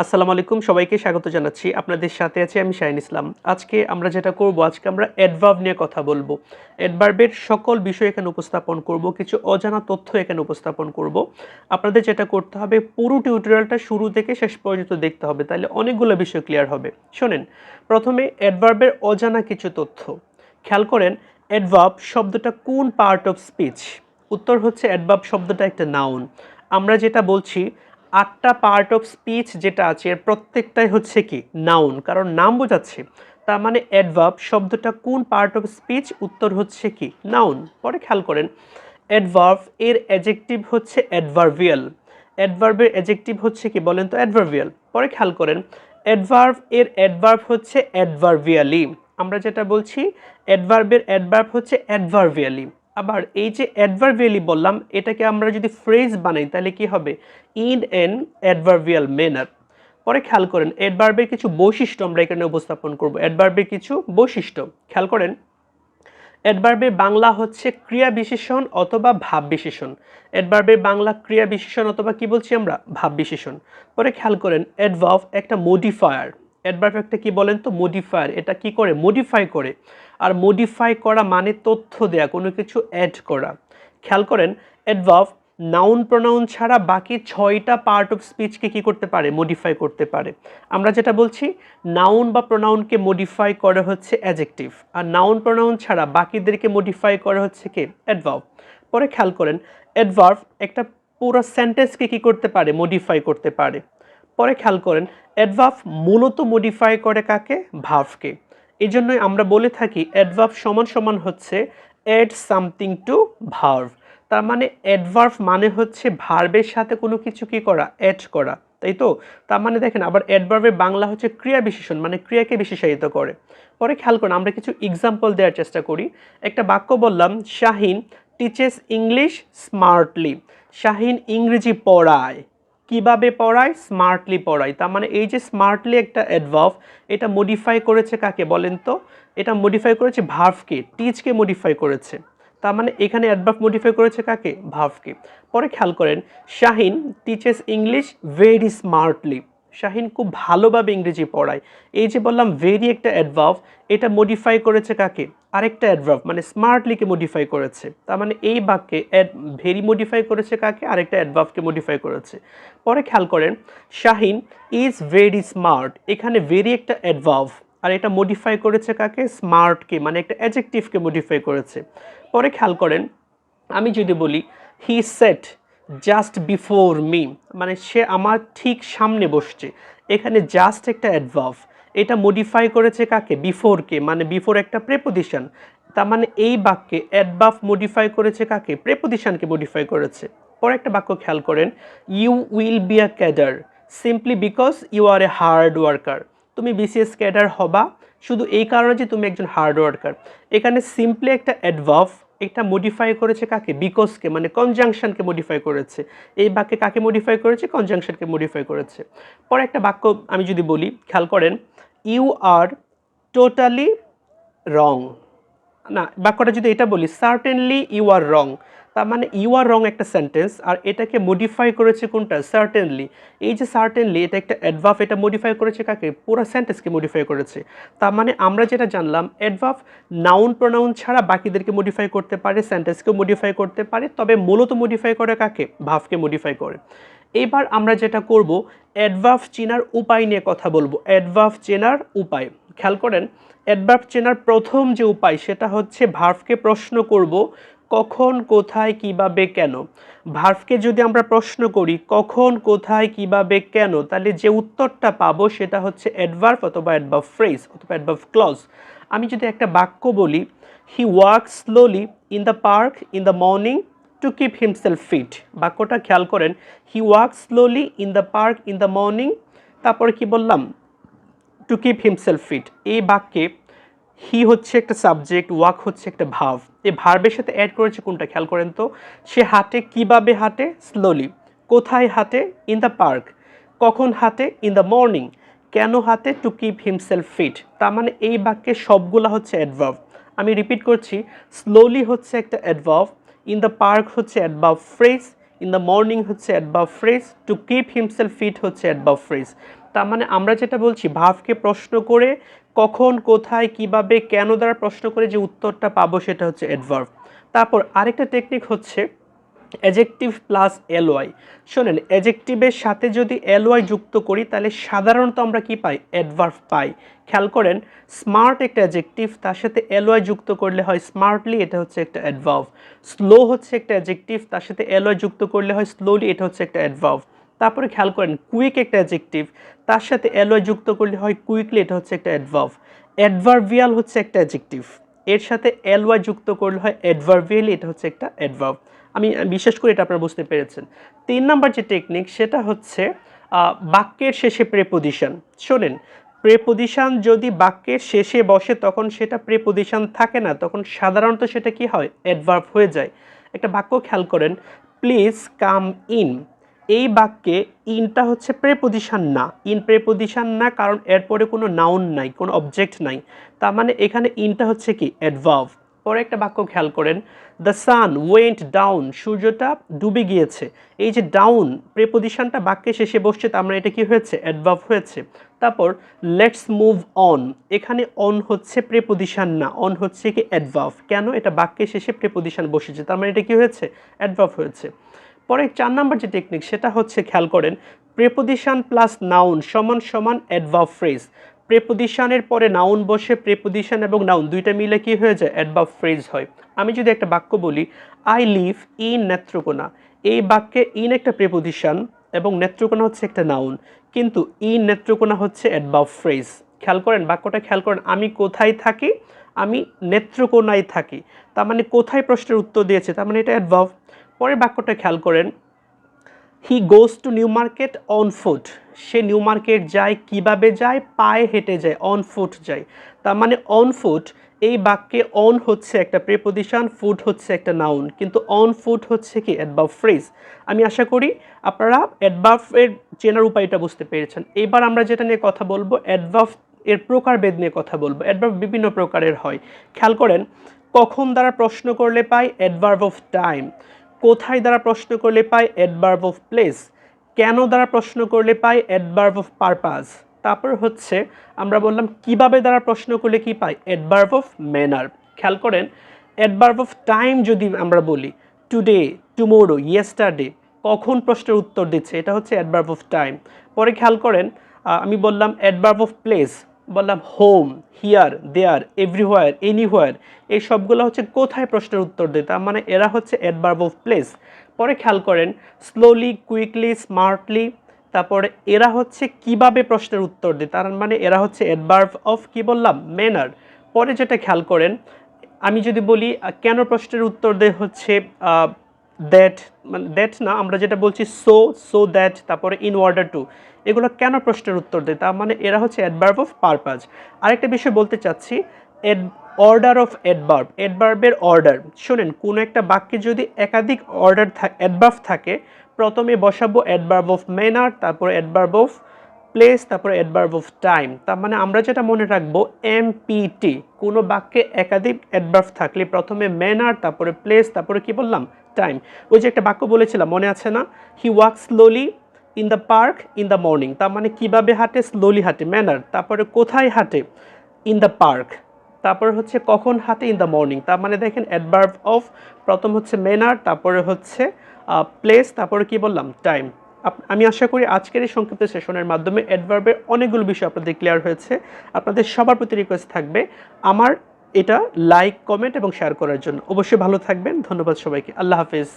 আসসালামু আলাইকুম, সবাইকে স্বাগত জানাচ্ছি। আপনাদের সাথে আছি আমি শাহিন ইসলাম। আজকে আমরা যেটা করব, আজকে আমরা অ্যাডভার্ব নিয়ে কথা বলব। অ্যাডভার্বের সকল বিষয় এখানে উপস্থাপন করব, কিছু অজানা তথ্য এখানে উপস্থাপন করব। আপনাদের যেটা করতে হবে, পুরো টিউটোরিয়ালটা শুরু থেকে শেষ পর্যন্ত দেখতে হবে, তাহলে অনেকগুলো বিষয় ক্লিয়ার হবে। শোনেন, প্রথমে অ্যাডভার্বের অজানা কিছু তথ্য। খেয়াল করেন অ্যাডভার্ব শব্দটা কোন পার্ট অফ স্পিচ উত্তর হচ্ছে অ্যাডভার্ব শব্দটা একটা নাউন আমরা যেটা বলছি আটটা পার্ট অফ স্পিচ যেটা আছে, এর প্রত্যেকটাই হচ্ছে কি? নাউন কারণ নাম বোঝাচ্ছে। তার মানে অ্যাডভার্ব শব্দটা কোন পার্ট অফ স্পিচ উত্তর হচ্ছে কি? নাউন পরে খেয়াল করেন। অ্যাডভার্ব এর অ্যাজেক্টিভ হচ্ছে অ্যাডভার্বিয়াল অ্যাডভার্বের অ্যাজেক্টিভ হচ্ছে কি বলেন তো? অ্যাডভার্বিয়াল পরে খেয়াল করেন। অ্যাডভার্ব এর অ্যাডভার্ব হচ্ছে অ্যাডভার্বিয়ালি আমরা যেটা বলছি অ্যাডভার্বের অ্যাডভার্ব হচ্ছে অ্যাডভার্বিয়ালি আবার এই যে অ্যাডভার্বিয়ালি বললাম, এটাকে আমরা যদি ফ্রেজ বানাই, তাহলে কি হবে? ইন এন অ্যাডভার্বিয়াল ম্যানার পরে খেয়াল করেন অ্যাডভার্বের কিছু বৈশিষ্ট্য আমরা এখানে উপস্থাপন করব। অ্যাডভার্বের কিছু বৈশিষ্ট্য। খেয়াল করেন অ্যাডভার্বের বাংলা হচ্ছে ক্রিয়া বিশেষণ অথবা ভাব বিশেষণ। অ্যাডভার্বের বাংলা ক্রিয়া বিশেষণ অথবা কি বলছি আমরা? ভাব বিশেষণ। পরে খেয়াল করেন অ্যাডভার্ব একটা মডিফায়ার অ্যাডভার্ব একটা কি বলেন তো? মডিফায়ার এটা কি করে? মডিফাই করে। আর মডিফাই করা মানে তথ্য দেয়া, কোনো কিছু অ্যাড করা। খেয়াল করেন অ্যাডভার্ব নাউন প্রোনাউন ছাড়া বাকি ছয়টা পার্ট অফ স্পিচকে কি করতে পারে? মডিফাই করতে পারে। আমরা যেটা বলছি নাউন বা প্রোনাউনকে মডিফাই করা হচ্ছে অ্যাজেক্টিভ আর নাউন প্রোনাউন ছাড়া বাকিদেরকে মডিফাই করা হচ্ছে কে? অ্যাডভার্ব পরে খেয়াল করেন অ্যাডভার্ব একটা পুরো সেন্টেন্সকে কি করতে পারে? মডিফাই করতে পারে। পরে খেয়াল করেন অ্যাডভার্ব মূলত মডিফাই করে কাকে? ভার্ভকে এই জন্যই আমরা বলে থাকি অ্যাডভার্ব সমান সমান হচ্ছে অ্যাড সামথিং টু ভার্ভ তার মানে অ্যাডভার্ভ মানে হচ্ছে ভার্বের সাথে কোনো কিছু কি করা? অ্যাড করা। তাই তো? তার মানে দেখেন, আবার অ্যাডভার্বের বাংলা হচ্ছে ক্রিয়া বিশেষণ মানে ক্রিয়াকে বিশেষায়িত করে। পরে খেয়াল করুন, আমরা কিছু এক্সাম্পল দেওয়ার চেষ্টা করি। একটা বাক্য বললাম, Shahin teaches English smartly Shahin ইংরেজি পড়ায়। কীভাবে পড়ায়? স্মার্টলি পড়ায়। তার মানে এই যে স্মার্টলি একটা অ্যাডভার্ভ এটা মডিফাই করেছে কাকে বলেন তো? এটা মডিফাই করেছে ভার্ভকে টিচকে মডিফাই করেছে। তার মানে এখানে অ্যাডভার্ভ মডিফাই করেছে কাকে? ভার্ভকে পরে খেয়াল করেন, Shahin teaches English very smartly Shahin খুব ভালোভাবে ইংরেজি পড়ায়। এই যে বললাম ভেরি একটা অ্যাডভার্ভ এটা মডিফাই করেছে কাকে? আরেকটা অ্যাডভার্ভ মানে স্মার্টলিকে মডিফাই করেছে। তার মানে এই বাক্যে ভেরি মডিফাই করেছে কাকে? আরেকটা অ্যাডভার্ভকে মডিফাই করেছে। পরে খেয়াল করেন, শাহিন ইজ ভেরি স্মার্ট এখানে ভেরি একটা অ্যাডভার্ভ আর এটা মডিফাই করেছে কাকে? স্মার্টকে মানে একটা অ্যাজেক্টিভকে মডিফাই করেছে। পরে খেয়াল করেন, আমি যদি বলি he set just before me মানে সে আমার ঠিক সামনে বসছে। এখানে জাস্ট একটা অ্যাডভার্ভ এটা মডিফাই করেছে কাকে? বিফোরকে মানে বিফোর একটা প্রেপোজিশন তার মানে এই বাক্যে অ্যাডভার্ভ মডিফাই করেছে কাকে? প্রেপোজিশনকে মডিফাই করেছে। পরে একটা বাক্য খেয়াল করেন। You will be a cadre simply because you are a hard worker তুমি বিসিএস ক্যাডার হবা, শুধু এই কারণে যে তুমি একজন হার্ড ওয়ার্কার এখানে সিম্পলি একটা অ্যাডভার্ভ এটা মডিফাই করেছে কাকে? বিকজকে মানে কনজাংশনকে মডিফাই করেছে। এই বাক্যে কাকে মডিফাই করেছে? কনজাংশনকে মডিফাই করেছে। পরে একটা বাক্য আমি যদি বলি, খেয়াল করেন ইউ আর টোটালি রং না, বাক্যটা যদি এটা বলি সার্টেনলি ইউ আর রং তার মানে ইউ আর রং একটা সেন্টেন্স আর এটাকে মডিফাই করেছে কোনটা? সার্টেনলি এই যে সার্টেনলি এটা একটা অ্যাডভার্ভ এটা মডিফাই করেছে কাকে? পুরো সেন্টেন্সকে মডিফাই করেছে। তার মানে আমরা যেটা জানলাম অ্যাডভার্ভ নাউন প্রোনাউন ছাড়া বাকিদেরকে মডিফাই করতে পারে সেন্টেন্সকেও মডিফাই করতে পারে, তবে মূলত মডিফাই করে কাকে? ভাফকে মডিফাই করে। এবার আমরা যেটা করব অ্যাডভার্ভ চেনার উপায় নিয়ে কথা বলব। অ্যাডভার্ভ চেনার উপায়। খেয়াল করেন অ্যাডভার্ভ চেনার প্রথম যে উপায়, সেটা হচ্ছে ভার্ভকে প্রশ্ন করব কখন, কোথায়, কীভাবে, কেন? ভার্ভকে যদি আমরা প্রশ্ন করি, কখন, কোথায়, কীভাবে, কেন, তাহলে যে উত্তরটা পাবো সেটা হচ্ছে অ্যাডভার্ভ অথবা অ্যাডভার্ভ ফ্রেজ অথবা অ্যাডভার্ভ ক্লজ আমি যদি একটা বাক্য বলি he work slowly in the park in the morning to keep himself fit বাক্যটা খেয়াল করেন he work slowly in the park in the morning তারপরে কি বললাম? টু কিপ হিমসেলফ ফিট এই বাক্যে হি হচ্ছে একটা সাবজেক্ট ওয়াক হচ্ছে একটা ভাব। এই ভার্বের সাথে অ্যাড করেছে কোনটা খেয়াল করেন তো? সে হাঁটে কীভাবে হাঁটে? স্লোলি কোথায় হাঁটে? ইন দ্য পার্ক কখন হাঁটে? ইন দ্য মর্নিং কেন হাতে টু কিপ হিমসেলফ ফিট তার মানে এই বাক্যে সবগুলা হচ্ছে অ্যাডভার্ভ আমি রিপিট করছি। স্লোলি হচ্ছে একটা অ্যাডভার্ভ ইন দ্য পার্ক হচ্ছে adverb phrase in the morning হচ্ছে adverb phrase to keep himself fit হচ্ছে অ্যাডভার্ভ ফ্রেজ তার মানে আমরা যেটা বলছি, ভাবকে প্রশ্ন করে কখন, কোথায়, কীভাবে, কেন দ্বারা প্রশ্ন করে যে উত্তরটা পাবো সেটা হচ্ছে অ্যাডভার্ব তারপর আরেকটা টেকনিক হচ্ছে অ্যাজেক্টিভ প্লাস এলওয়াই শোনেন অ্যাজেক্টিভের সাথে যদি এলওয়াই যুক্ত করি, তাহলে সাধারণত আমরা কি পাই? অ্যাডভার্ভ পাই। খেয়াল করেন স্মার্ট একটা অ্যাজেক্টিভ তার সাথে এলওয়াই যুক্ত করলে হয় স্মার্টলি এটা হচ্ছে একটা অ্যাডভার্ভ স্লো হচ্ছে একটা অ্যাজেক্টিভ তার সাথে এলওয়াই যুক্ত করলে হয় স্লোলি এটা হচ্ছে একটা অ্যাডভার্ব তারপরে খেয়াল করেন কুইক একটা অ্যাজেক্টিভ তার সাথে এলওয়াই যুক্ত করলে হয় কুইকলি এটা হচ্ছে একটা অ্যাডভার্ভ অ্যাডভার্বিয়াল হচ্ছে একটা অ্যাজেক্টিভ এর সাথে এলওয়াই যুক্ত করলে হয় অ্যাডভার্বিয়ালি এটা হচ্ছে একটা অ্যাডভার্ভ আমি বিশ্বাস করি এটা আপনারা বুঝতে পেরেছেন। তিন নম্বর যে টেকনিক সেটা হচ্ছে বাক্যের শেষে প্রেপোজিশন শোনেন প্রেপোজিশন যদি বাক্যের শেষে বসে, তখন সেটা প্রেপোজিশন থাকে না, তখন সাধারণত সেটা কি হয়? অ্যাডভার্ভ হয়ে যায়। একটা বাক্য খেয়াল করেন প্লিজ কাম ইন এই বাক্যে ইনটা হচ্ছে প্রেপোজিশন না। ইন প্রেপোজিশন না, কারণ এরপরে কোনো নাউন নাই, কোনো অবজেক্ট নাই। তার মানে এখানে ইনটা হচ্ছে কি? অ্যাডভার্ব পরে একটা বাক্য খেয়াল করেন। দ্য সান ওয়েন্ট ডাউন সূর্যটা ডুবে গিয়েছে। এই যে ডাউন প্রেপোজিশনটা বাক্যে শেষে বসছে, তার মানে এটা কি হয়েছে? অ্যাডভার্ব হয়েছে। তারপর লেটস মুভ অন এখানে অন হচ্ছে প্রেপোজিশন না। অন হচ্ছে কি? অ্যাডভার্ব কেন? এটা বাক্যে শেষে প্রেপোজিশন বসেছে। তার মানে এটা কি হয়েছে? অ্যাডভার্ব হয়েছে। পরে চার নাম্বার যে টেকনিক সেটা হচ্ছে খেয়াল করেন প্রেপোজিশন প্লাস নাউন সমান সমান অ্যাডভার্ব ফ্রেজ প্রেপোজিশনের পরে নাউন বসে প্রেপোজিশন এবং নাউন দুইটা মিলে কি হয়ে যায়? অ্যাডভার্ব ফ্রেজ হয়। আমি যদি একটা বাক্য বলি আই লিভ ইন নেত্রকোনা। এই বাক্যে ইন একটা প্রেপোজিশন এবং নেত্রকোনা হচ্ছে একটা নাউন কিন্তু ইন নেত্রকোনা হচ্ছে অ্যাডভার্ব ফ্রেজ খেয়াল করেন, বাক্যটা খেয়াল করেন, আমি কোথায় থাকি? আমি নেত্রকোনায় থাকি। তার মানে কোথায় প্রশ্নের উত্তর দিয়েছে? তার মানে এটা অ্যাডভার্ব পরের বাক্যটা খেয়াল করেন। He goes to New Market on foot say New Market যায়, কীভাবে যায়? পায়ে হেঁটে যায় অন ফুট যায়। তার মানে অন ফুট এই বাক্যে অন হচ্ছে একটা প্রেপোজিশন ফুট হচ্ছে একটা নাউন কিন্তু অন ফুট হচ্ছে কি? অ্যাডভার্ব ফ্রেজ আমি আশা করি আপনারা অ্যাডভার্বের চেনার উপায়টা বুঝতে পেরেছেন। এবার আমরা যেটা নিয়ে কথা বলব অ্যাডভার্ব এর প্রকারভেদ নিয়ে কথা বলব। অ্যাডভার্ব বিভিন্ন প্রকারের হয়। খেয়াল করেন, কখন দ্বারা প্রশ্ন করলে পাই? অ্যাডভার্ব অফ টাইম কোথায় দ্বারা প্রশ্ন করলে পাই অ্যাডভার্ব অফ প্লেস? কেন দ্বারা প্রশ্ন করলে পাই অ্যাডভার্ব অফ পারপাস? তারপর হচ্ছে, আমরা বললাম কীভাবে দ্বারা প্রশ্ন করলে কি পাই অ্যাডভার্ব অফ ম্যানার। খেয়াল করেন অ্যাডভার্ব অফ টাইম যদি আমরা বলি, টুডে, টুমোরো, ইয়েস্টারডে, কখন প্রশ্নের উত্তর দিচ্ছে? এটা হচ্ছে অ্যাডভার্ব অফ টাইম। পরে খেয়াল করেন আমি বললাম অ্যাডভার্ব অফ প্লেস। বললাম home here there everywhere anywhere এই সবগুলো হচ্ছে কোথায় প্রশ্নের উত্তর দেয়? তার মানে এরা হচ্ছে অ্যাডভার্ব অফ প্লেস পরে খেয়াল করেন স্লোলি কুইকলি স্মার্টলি তারপরে এরা হচ্ছে কীভাবে প্রশ্নের উত্তর দেয়? তার মানে এরা হচ্ছে অ্যাডভার্ব অফ কি বললাম? ম্যানার পরে যেটা খেয়াল করেন, আমি যদি বলি কেন প্রশ্নের উত্তর দেয় হচ্ছে দ্যাট মানে দ্যাট না, আমরা যেটা বলছি সো সো দ্যাট তারপরে ইন অর্ডার টু এগুলো কেন প্রশ্নের উত্তর দেয়? তার মানে এরা হচ্ছে অ্যাডভার্ব অফ পারপাজ আরেকটা বিষয় বলতে চাচ্ছি এড অর্ডার অফ অ্যাডভার্ব অ্যাডভার্বের অর্ডার শোনেন, কোনো একটা বাক্যে যদি একাধিক অর্ডার অ্যাডভার্ব থাকে, প্রথমে বসাবো অ্যাডভার্ব অফ ম্যানার তারপর অ্যাডভার্ব অফ প্লেস তারপরে অ্যাডভার্ব অফ টাইম তার মানে আমরা যেটা মনে রাখব এমপিটি কোনো বাক্যে একাধিক অ্যাডভার্ব থাকলে প্রথমে ম্যানার তারপরে প্লেস তারপরে কি বললাম? টাইম ওই যে একটা বাক্য বলেছিলাম, মনে আছে না? He walk slowly in the park in the morning তার মানে কীভাবে হাঁটে? স্লোলি হাঁটে ম্যানার তারপরে কোথায় হাঁটে? ইন দ্য পার্ক তারপরে হচ্ছে কখন হাঁটে? ইন দ্য মর্নিং তার মানে দেখেন অ্যাডভার্ভ অফ প্রথম হচ্ছে ম্যানার তারপরে হচ্ছে প্লেস তারপরে কি বললাম? টাইম আমি আশা করি আজকের এই সংক্ষিপ্ত সেশনের মাধ্যমে অ্যাডভার্বের অনেকগুলো বিষয় আপনাদের ক্লিয়ার হয়েছে। আপনাদের সবার প্রতি রিকোয়েস্ট থাকবে, আমার এটা লাইক কমেন্ট এবং শেয়ার করার জন্য। অবশ্যই ভালো থাকবেন। ধন্যবাদ সবাইকে। আল্লাহ হাফিজ।